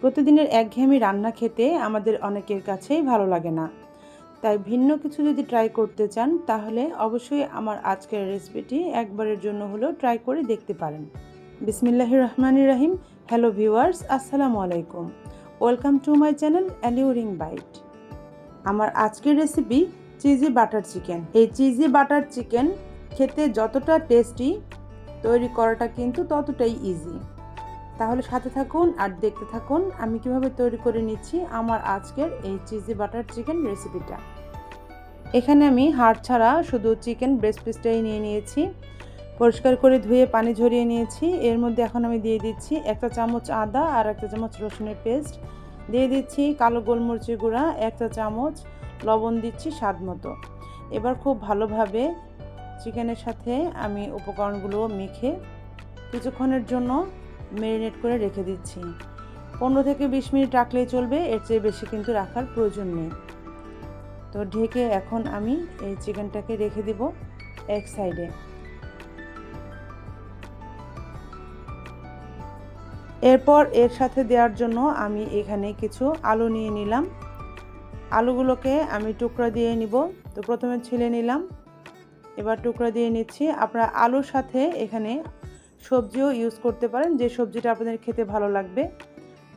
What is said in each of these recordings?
প্রতিদিনের একঘেয়েমি রান্না খেতে আমাদের অনেকের কাছেই ভালো লাগে না। তাই ভিন্ন কিছু যদি ট্রাই করতে চান, তাহলে অবশ্যই আমার আজকের রেসিপিটি একবারের জন্য হলেও ট্রাই করে দেখতে পারেন। বিসমিল্লাহ রহমানির রাহিম। হ্যালো ভিউয়ার্স আসসালামু আলাইকুম। Welcome to my channel alluring bite আমার আজকের রেসিপি চিজি বাটার চিকেন এই চিজি বাটার চিকেন খেতে যতটা টেস্টি তৈরি করাটা কিন্তু ততটাই ইজি তাহলে সাথে থাকুন আর দেখতে থাকুন আমি কীভাবে তৈরি করে নিচ্ছি আমার আজকের এই চিজি বাটার চিকেন রেসিপিটা। এখানে আমি হাড় ছাড়া শুধু চিকেন ব্রেস্ট পিসটাই নিয়ে নিয়েছি। পরিষ্কার করে ধুয়ে পানি ঝরিয়ে নিয়েছি। এর মধ্যে এখন আমি দিয়ে দিচ্ছি একটা চামচ আদা আর একটা চামচ রসুনের পেস্ট। দিয়ে দিচ্ছি কালো গোলমরিচের গুঁড়া, একটা চামচ লবণ দিচ্ছি স্বাদ মতো। এবার খুব ভালোভাবে চিকেনের সাথে আমি উপকরণগুলো মেখে কিছুক্ষণের জন্য ম্যারিনেট করে রেখে দিচ্ছি। পনেরো থেকে বিশ মিনিট রাখলেই চলবে, এর চেয়ে বেশি কিন্তু রাখার প্রয়োজন নেই। তো ঢেকে এখন আমি এই চিকেনটাকে রেখে দিব এক সাইডে। এরপর এর সাথে দেওয়ার জন্য আমি এখানে কিছু আলু নিয়ে নিলাম। আলুগুলোকে আমি টুকরা দিয়ে নিব। তো প্রথমে ছিলে নিলাম। এবার টুকরা দিয়ে নিচ্ছি। আপনারা আলুর সাথে এখানে সবজিও ইউজ করতে পারেন, যে সবজিটা আপনাদের খেতে ভালো লাগবে।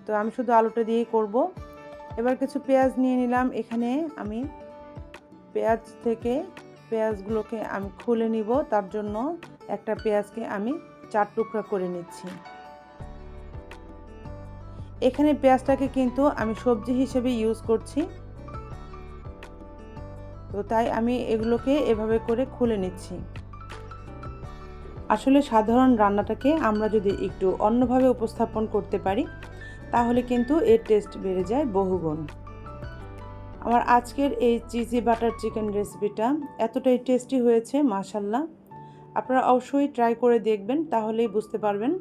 তো আমি শুধু আলুটা দিয়েই করব। এবার কিছু পেঁয়াজ নিয়ে নিলাম। এখানে আমি পেঁয়াজ থেকে পেঁয়াজগুলোকে আমি খুলে নিব। তার জন্য একটা পেঁয়াজকে আমি চার টুকরা করে নিচ্ছি। এখানে পেঁয়াজটাকে কিন্তু আমি সবজি হিসেবে ইউজ করছি। তো তাই আমি এগুলোকে এভাবে করে খুলে নিচ্ছি। আসলে সাধারণ রান্নাটাকে আমরা যদি একটু অন্যভাবে উপস্থাপন করতে পারি, তাহলে কিন্তু এর টেস্ট বেড়ে যায় বহুগুণ। আমার আজকের এই চিজি বাটার চিকেন রেসিপিটা এতটাই টেস্টি হয়েছে মাশাল্লাহ আপনারা অবশ্যই ট্রাই করে দেখবেন, তাহলেই বুঝতে পারবেন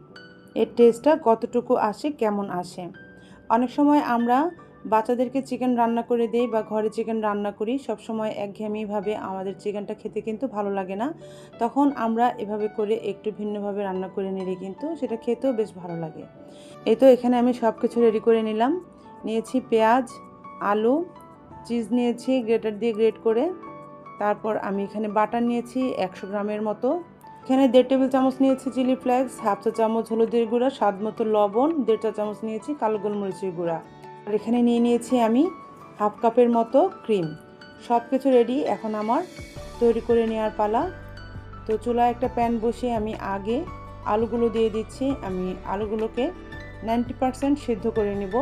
এর টেস্টটা কতটুকু আসে, কেমন আসে। অনেক সময় আমরা বাচ্চাদেরকে চিকেন রান্না করে দেই বা ঘরে চিকেন রান্না করি সব সময় একঘেয়েমিভাবে আমাদের চিকেনটা খেতে কিন্তু ভালো লাগে না। তখন আমরা এভাবে করে একটু ভিন্নভাবে রান্না করে নিলে কিন্তু সেটা খেতেও বেশ ভালো লাগে। এই তো এখানে আমি সব কিছু রেডি করে নিলাম। নিয়েছি পেঁয়াজ, আলু চিজ নিয়েছি গ্রেটার দিয়ে গ্রেট করে। তারপর আমি এখানে বাটার নিয়েছি একশো গ্রামের মতো। এখানে দেড় টেবিল চামচ নিয়েছি চিলি ফ্লেক্স হাফ চা চামচ হলুদের গুঁড়া, স্বাদ মতো লবণ, দেড় চা চামচ নিয়েছি কালো গোলমরিচের গুঁড়া। আর এখানে নিয়ে নিয়েছি আমি হাফ কাপের মতো ক্রিম। সব কিছু রেডি এখন আমার তৈরি করে নেওয়ার পালা। তো চুলায় একটা প্যান বসিয়ে আমি আগে আলুগুলো দিয়ে দিচ্ছি। আমি আলুগুলোকে নাইনটি পারসেন্ট সিদ্ধ করে নেব।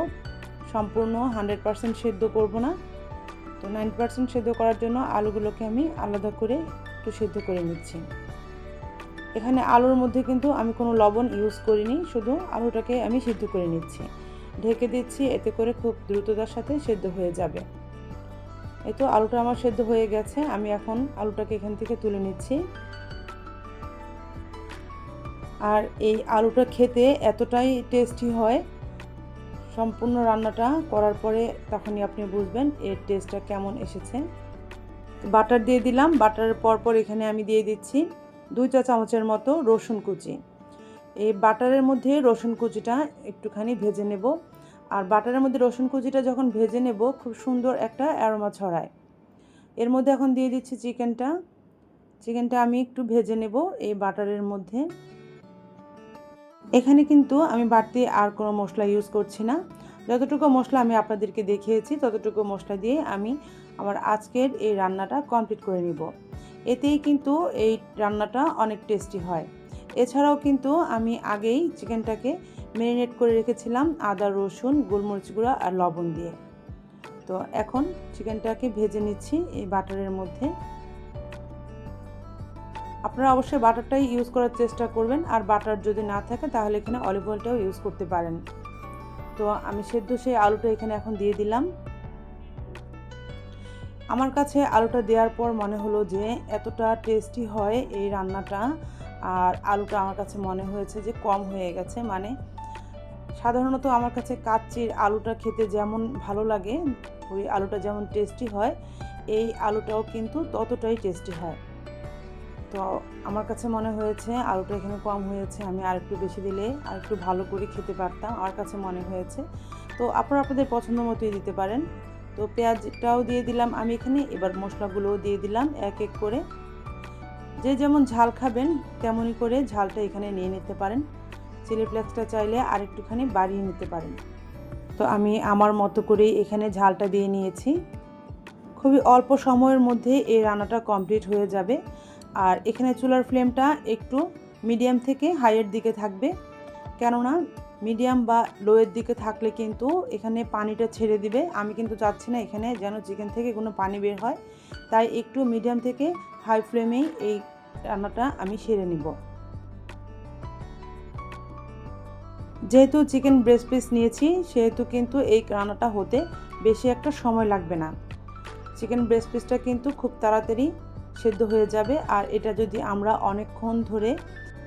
সম্পূর্ণ হান্ড্রেড পারসেন্ট সেদ্ধ করব না। তো নাইনটি পারসেন্ট সেদ্ধ করার জন্য আলুগুলোকে আমি আলাদা করে একটু সেদ্ধ করে নিচ্ছি। এখানে আলুর মধ্যে কিন্তু আমি কোনো লবণ ইউজ করিনি। শুধু আলুটাকে আমি সিদ্ধ করে নিচ্ছি। ঢেকে দিচ্ছি, এতে করে খুব দ্রুততার সাথে সেদ্ধ হয়ে যাবে। এই তো আলুটা আমার সেদ্ধ হয়ে গেছে, আমি এখন আলুটাকে এখান থেকে তুলে নিচ্ছি। আর এই আলুটা খেতে এতটাই টেস্টি হয়, সম্পূর্ণ রান্নাটা করার পরে তখনই আপনি বুঝবেন এর টেস্টটা কেমন এসেছে। বাটার দিয়ে দিলাম, বাটারের পরপর এখানে আমি দিয়ে দিচ্ছি দুই চা চামচের মতো রসুন কুচি। এই বাটারের মধ্যে রসুন কুচিটা একটুখানি ভেজে নেব। আর বাটারের মধ্যে রসুন কুচিটা যখন ভেজে নেব, খুব সুন্দর একটা অ্যারোমা ছড়ায়। এর মধ্যে এখন দিয়ে দিচ্ছি চিকেনটা। চিকেনটা আমি একটু ভেজে নেব এই বাটারের মধ্যে। এখানে কিন্তু আমি বাড়তি আর কোনো মশলা ইউজ করছি না। যতটুকু মশলা আমি আপনাদেরকে দেখিয়েছি, ততটুকু মশলা দিয়ে আমি আমার আজকের এই রান্নাটা কমপ্লিট করে নিব। এতেই কিন্তু এই রান্নাটা অনেক টেস্টি হয়। এছাড়াও কিন্তু আমি আগেই চিকেনটাকে ম্যারিনেট করে রেখেছিলাম আদা, রসুন, গোলমরিচ গুঁড়া আর লবণ দিয়ে। তো এখন চিকেনটাকে ভেজে নিচ্ছি এই বাটারের মধ্যে। আপনারা অবশ্যই বাটারটাই ইউজ করার চেষ্টা করবেন আর বাটার যদি না থাকে তাহলে এখানে অলিভ অয়েলটাও ইউজ করতে পারেন। তো আমি সেদ্ধ সেই আলুটা এখানে এখন দিয়ে দিলাম। আমার কাছে আলুটা দেওয়ার পর মনে হলো যে এতটা টেস্টি হয় এই রান্নাটা। আর আলুটা আমার কাছে মনে হয়েছে যে কম হয়ে গেছে। মানে সাধারণত আমার কাছে কাচ্চির আলুটা খেতে যেমন ভালো লাগে, ওই আলুটা যেমন টেস্টি হয়, এই আলুটাও কিন্তু ততটাই টেস্টি হয়। তো আমার কাছে মনে হয়েছে আলুটা এখানে কম হয়েছে, আমি আর একটু বেশি দিলে আর একটু ভালো করে খেতে পারতাম, আমার কাছে মনে হয়েছে। তো আপনারা আপনাদের পছন্দ মতোই দিতে পারেন। তো পেঁয়াজটাও দিয়ে দিলাম, আমি এখানে এবার মশলাগুলোও দিয়ে দিলাম, এক এক করে। যে যেমন ঝাল খাবেন, তেমনই করে ঝালটা এখানে নিয়ে নিতে পারেন। চিলি ফ্লেক্সটা চাইলে আরেকটুখানি বাড়িয়ে নিতে পারেন। তো আমি আমার মতো করেই এখানে ঝালটা দিয়ে নিয়েছি। খুবই অল্প সময়ের মধ্যে এই রান্নাটা কমপ্লিট হয়ে যাবে। আর এখানে চুলার ফ্লেমটা একটু মিডিয়াম থেকে হাইয়ের দিকে থাকবে। কেননা মিডিয়াম বা লোয়ের দিকে থাকলে কিন্তু এখানে পানিটা ছেড়ে দিবে। আমি কিন্তু চাচ্ছি না এখানে যেন চিকেন থেকে কোনো পানি বের হয়। তাই একটু মিডিয়াম থেকে হাই ফ্লেমেই এই রান্নাটা আমি সেরে নিব। যেহেতু চিকেন ব্রেস্ট পিস নিয়েছি, সেহেতু কিন্তু এই রান্নাটা হতে বেশি একটা সময় লাগবে না। চিকেন ব্রেস্ট পিসটা কিন্তু খুব তাড়াতাড়ি সেদ্ধ হয়ে যাবে। আর এটা যদি আমরা অনেকক্ষণ ধরে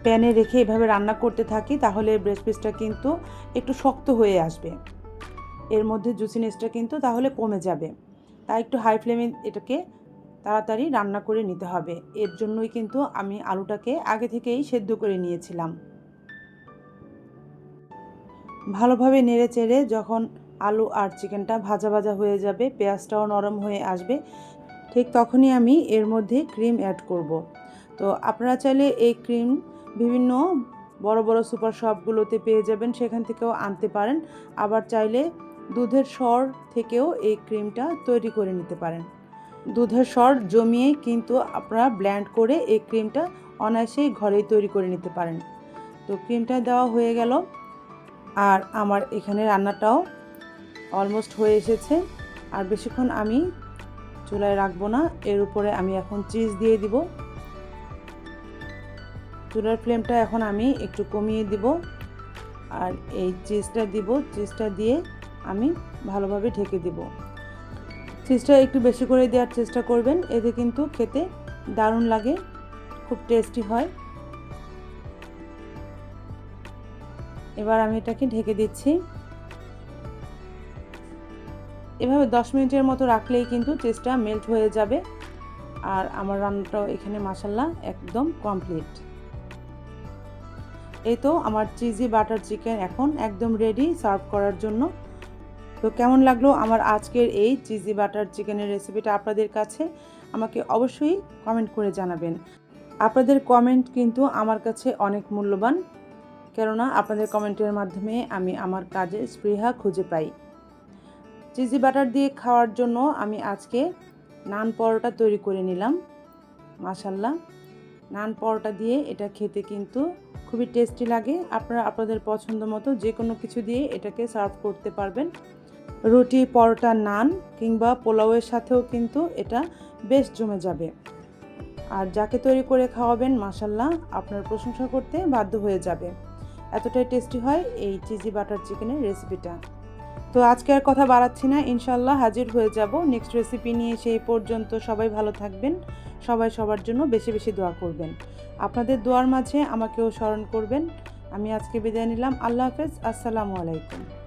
প্যানে রেখে এভাবে রান্না করতে থাকি, তাহলে ব্রেস্ট পিসটা কিন্তু একটু শক্ত হয়ে আসবে। এর মধ্যে জুসিনেসটা কিন্তু তাহলে কমে যাবে। তাই একটু হাই ফ্লেমে এটাকে তাড়াতাড়ি রান্না করে নিতে হবে। এর জন্যই কিন্তু আমি আলুটাকে আগে থেকেই সেদ্ধ করে নিয়েছিলাম। ভালোভাবে নেড়ে চেড়ে যখন আলু আর চিকেনটা ভাজা ভাজা হয়ে যাবে, পেঁয়াজটাও নরম হয়ে আসবে, ঠিক তখনই আমি এর মধ্যে ক্রিম অ্যাড করব। তো আপনারা চাইলে এই ক্রিম বিভিন্ন বড় বড় সুপার শপগুলোতে পেয়ে যাবেন, সেখান থেকেও আনতে পারেন। আবার চাইলে দুধের সর থেকেও এই ক্রিমটা তৈরি করে নিতে পারেন। দুধের সর জমিয়ে কিন্তু আপনারা ব্ল্যান্ড করে এই ক্রিমটা অনায়াসেই ঘরেই তৈরি করে নিতে পারেন। তো ক্রিমটা দেওয়া হয়ে গেল। আর আমার এখানে রান্নাটাও অলমোস্ট হয়ে এসেছে। আর বেশিক্ষণ আমি চুলায় রাখব না। এর উপরে আমি এখন চিজ দিয়ে দিব। চুলার ফ্লেমটা এখন আমি একটু কমিয়ে দিব। আর এই চিজটা দিব চিজটা দিয়ে আমি ভালোভাবে ঢেকে দিব। চিজটা একটু বেশি করে দেওয়ার চেষ্টা করবেন, এতে কিন্তু খেতে দারুণ লাগে, খুব টেস্টি হয়। এবার আমি এটাকে ঢেকে দিচ্ছি। এভাবে দশ মিনিটের মতো রাখলেই কিন্তু চিজটা মেল্ট হয়ে যাবে। আর আমার রান্নাটাও এখানে মাসাল্লা একদম কমপ্লিট এই তো আমার চিজি বাটার চিকেন এখন একদম রেডি সার্ভ করার জন্য। তো কেমন লাগল আমার আজকের এই চিজি বাটার চিকেনের রেসিপিটা আপনাদের কাছে? আমাকে অবশ্যই কমেন্ট করে জানাবেন। আপনাদের কমেন্ট কিন্তু আমার কাছে অনেক মূল্যবান। কেননা আপনাদের কমেন্টের মাধ্যমে আমি আমার কাজের স্পৃহা খুঁজে পাই। চিজি বাটার দিয়ে খাওয়ার জন্য আমি আজকে নান পরোটা তৈরি করে নিলাম। মাসাল্লাহ নান পরোটা দিয়ে এটা খেতে কিন্তু খুবই টেস্টি লাগে। আপনারা আপনাদের পছন্দ মতো যে কোনো কিছু দিয়ে এটাকে সার্ভ করতে পারবেন। রুটি, পরোটা, নান কিংবা পোলাওয়ের সাথেও কিন্তু এটা বেশ জমে যাবে। আর যাকে তৈরি করে খাওয়াবেন মাসাল্লাহ আপনার প্রশংসা করতে বাধ্য হয়ে যাবে। এতটাই টেস্টি হয় এই চিজি বাটার চিকেনের রেসিপিটা। তো আজকে আর কথা বাড়াচ্ছি না। ইনশাল্লাহ হাজির হয়ে যাব। নেক্সট রেসিপি নিয়ে সেই পর্যন্ত সবাই ভালো থাকবেন। সবাই সবার জন্য বেশি বেশি দোয়া করবেন। আপনাদের দোয়ার মাঝে আমাকেও স্মরণ করবেন। আমি আজকে বিদায় নিলাম। আল্লাহ হাফেজ। আসসালামু আলাইকুম।